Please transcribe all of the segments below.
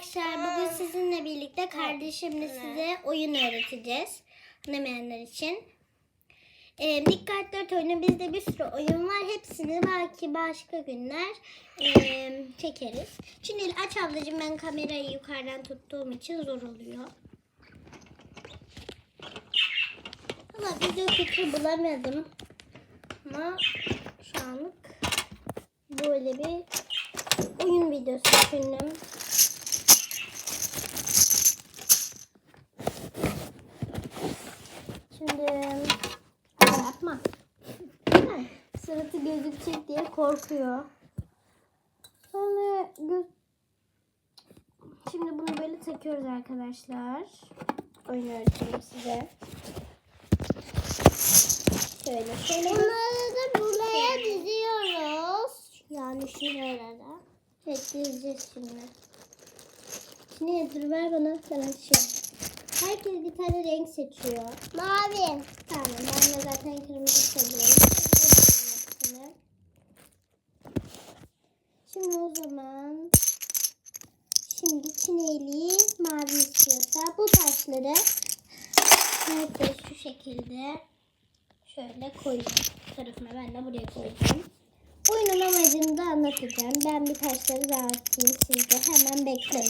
arkadaşlar bugün sizinle birlikte kardeşimle size oyun öğreteceğiz. Anlamayanlar için. Ee, Dikkat dört oyunu bizde bir sürü oyun var. Hepsini belki başka günler ee, çekeriz. Şimdi aç ablacığım ben kamerayı yukarıdan tuttuğum için zor oluyor. Ama video fikri bulamadım. Ama şu anlık böyle bir oyun videosu düşündüm. Şimdi yapma. Suratı gözükecek diye korkuyor. Sonra göz... Şimdi bunu böyle takıyoruz arkadaşlar. Oyun öğreteyim size. Şöyle şöyle. Bunları da buraya diziyoruz. Yani şuralara. Evet dizeceğiz şimdi. Şimdi dur ver bana ben açayım. Herkes bir tane renk seçiyor. Mavi. Tamam ben de zaten kırmızı seviyorum. Şimdi o zaman şimdi çineğli mavi istiyorsa bu taşları herkes şu şekilde şöyle koyacağım tarafına ben de buraya koyacağım. Oyunun amacını da anlatacağım. Ben bir taşları dağıtayım sizde hemen bekleyin.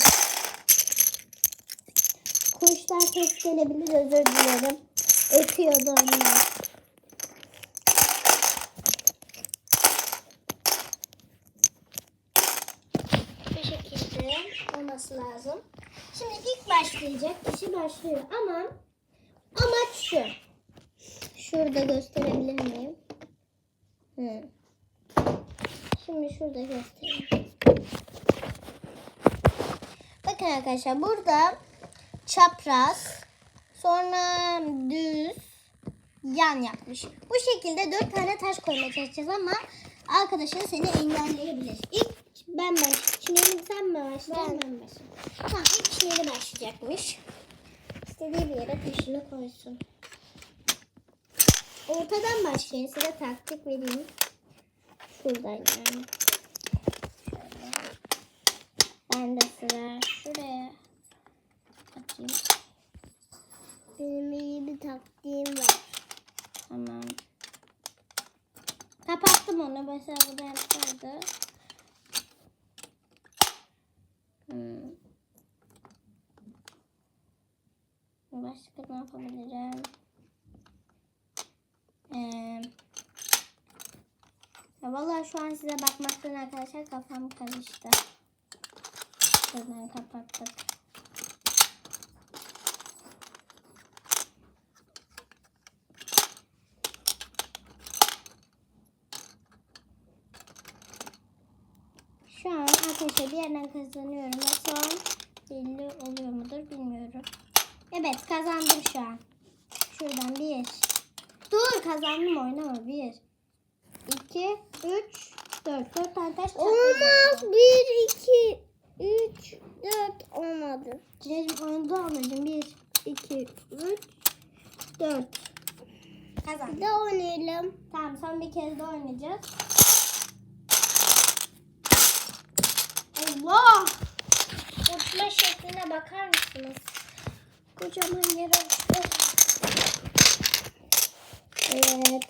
Ses özür dilerim. Ötüyordu onlar. Bu şekilde olması lazım. Şimdi ilk başlayacak kişi başlıyor ama amaç şu. Şurada gösterebilir miyim? Hı. Şimdi şurada göstereyim. Bakın arkadaşlar burada çapraz sonra düz yan yapmış. Bu şekilde dört tane taş koymaya çalışacağız ama arkadaşın seni engelleyebilir. İlk ben baş. Çineğini sen mi başlayayım ben, başlayayım. Tamam ilk çineği başlayacakmış. İstediği bir yere taşını koysun. Ortadan başlayın. Size taktik vereyim. Şuradan yani. Şöyle. Ben de sıra şuraya Benim iyi bir taktiğim var. Tamam. Kapattım onu. Mesela bu da yapsaydı. Hmm. Başka ne yapabilirim? Ee, ya vallahi şu an size bakmaktan arkadaşlar kafam karıştı. Şuradan kapattık. Arkadaşlar bir yerden kazanıyorum son belli oluyor mudur bilmiyorum. Evet kazandım şu an. Şuradan bir. Dur kazandım oynama. Bir, iki, üç, dört. Dört tane taş. Olmaz. Bir, iki, üç, dört olmadı. Cineciğim oyunda ablacığım. Bir, iki, üç, dört. Kazandım. Bir de oynayalım. Tamam son bir kez de oynayacağız. Allah! Uçma şekline bakar mısınız? Kocaman yere uçtu. Evet.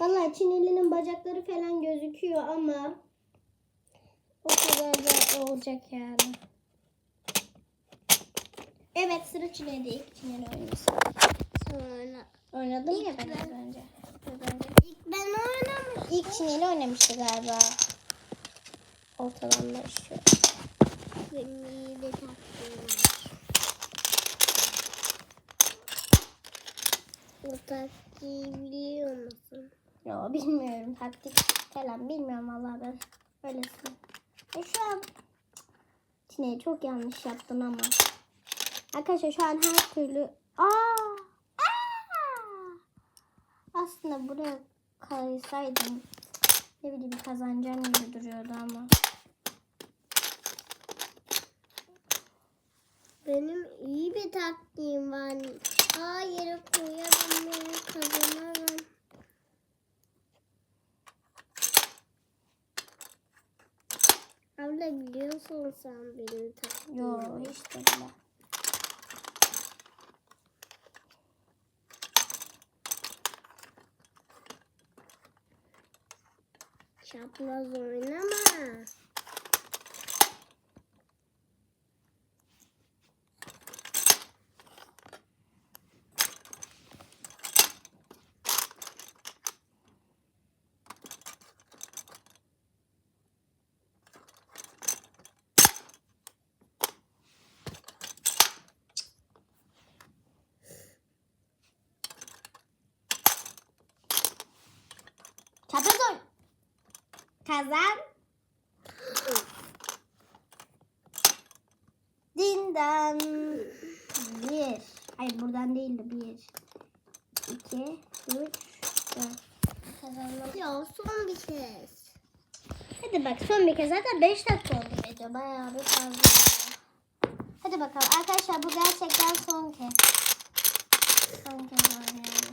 Valla Çineli'nin bacakları falan gözüküyor ama o kadar da olacak yani. Evet sıra Çineli'de ilk Çineli oynuyorsun. Sonra. Oynadım ya İlk ben ben. önce. Az önce. İlk ben oynamıştım. İlk Çineli oynamıştı galiba. Ortadan başlıyor. Benim iyi bir taktiğim var. O taktiği biliyor musun? Yo bilmiyorum taktik falan bilmiyorum vallahi ben. Öylesin. E şu an Çine'yi çok yanlış yaptım ama. Arkadaşlar şu an her türlü Aa! Aa! Aslında buraya kaysaydım ne bileyim kazanacağım gibi duruyordu ama. Benim iyi bir taktiğim var. Hayır koyarım ben kazanırım. Abla biliyor son sen benim taktiğim. Yo hiç de bile. Çapraz oynama. Çapraz oyun. Kazan. Dindan. Bir. Hayır buradan değil de bir. İki. Üç. Dört. Kazandım. Ya son bir kez. Hadi bak son bir kez zaten 5 dakika oldu video. Bayağı bir fazla. Hadi bakalım arkadaşlar bu gerçekten son kez. Son kez oynayalım.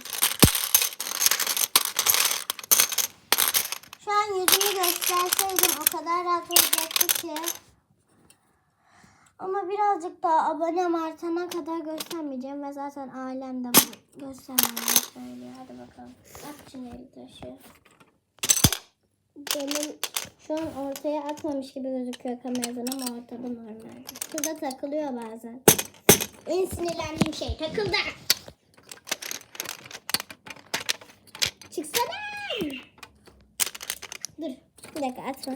Şu an yüzümü gösterseydim o kadar rahat olacaktı ki. Ama birazcık daha abonem artana kadar göstermeyeceğim ve zaten ailem de bunu göstermememi söylüyor. Hadi bakalım. At şimdi el taşı. Benim şu an ortaya atmamış gibi gözüküyor kameradan ama ortada normal. Şurada takılıyor bazen. En sinirlendiğim şey takıldı. Çıksana. Bir dakika atma.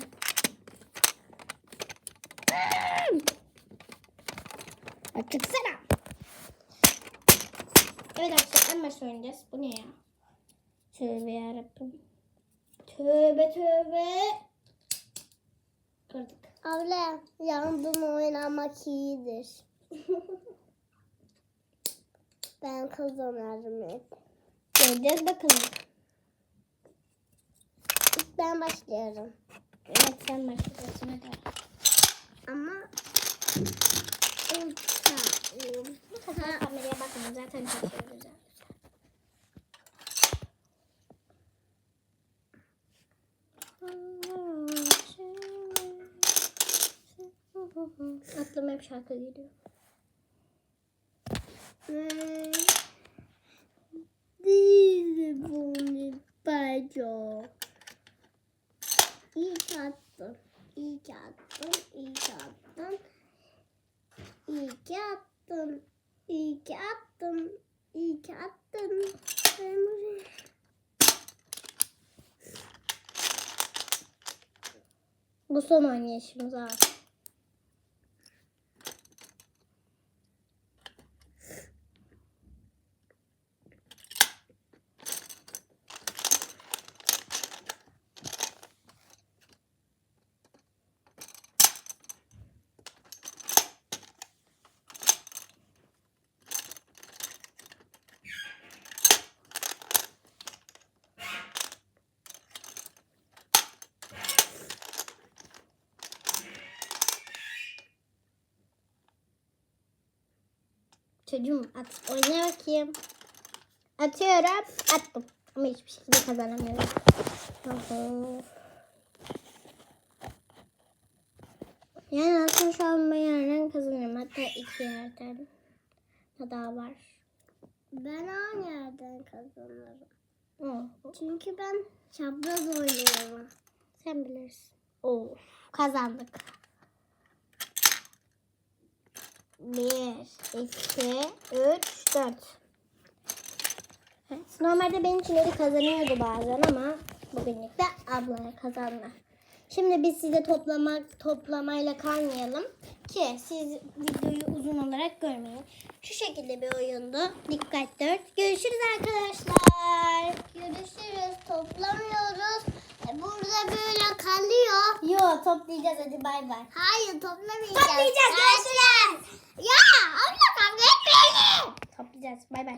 Çıksana. Evet arkadaşlar en başta oynayacağız. Bu ne ya? Tövbe yarabbim. Tövbe tövbe. Kırdık. Abla yandım oynamak iyidir. ben kazanırım hep. Göreceğiz bakalım. Ben başlıyorum. Evet sen başlıyorsun hadi. Ama ilk ben- Kameraya bakma zaten çok şey güzel. Aklıma hep şarkı geliyor. Değil bunu baco. İyi ki attın. İyi ki attın. İyi ki attın. İyi ki attın. Bu son oynayışımız abi. Çocuğum at. Oyna bakayım. Atıyorum. Attım. Ama hiçbir şekilde kazanamıyorum. Yani aslında şu an ben yerden kazanıyorum. Hatta iki yerden. Daha var. Ben aynı yerden kazanırım. Oh, Çünkü ben çapraz oynuyorum. sen bilirsin. Of kazandık. Bir, iki, üç, dört. Evet, normalde benim için Eli kazanıyordu bazen ama bugünlük de ablaya kazandı. Şimdi biz size toplamak toplamayla kalmayalım ki siz videoyu uzun olarak görmeyin. Şu şekilde bir oyundu. Dikkat dört. Görüşürüz arkadaşlar. Görüşürüz. Toplamıyoruz. Burada böyle kalıyor. Yo toplayacağız hadi bay bay. Hayır toplamayacağız. Toplayacağız, Görüşürüz. Ya abla kavga etmeyelim. Toplayacağız bay bay.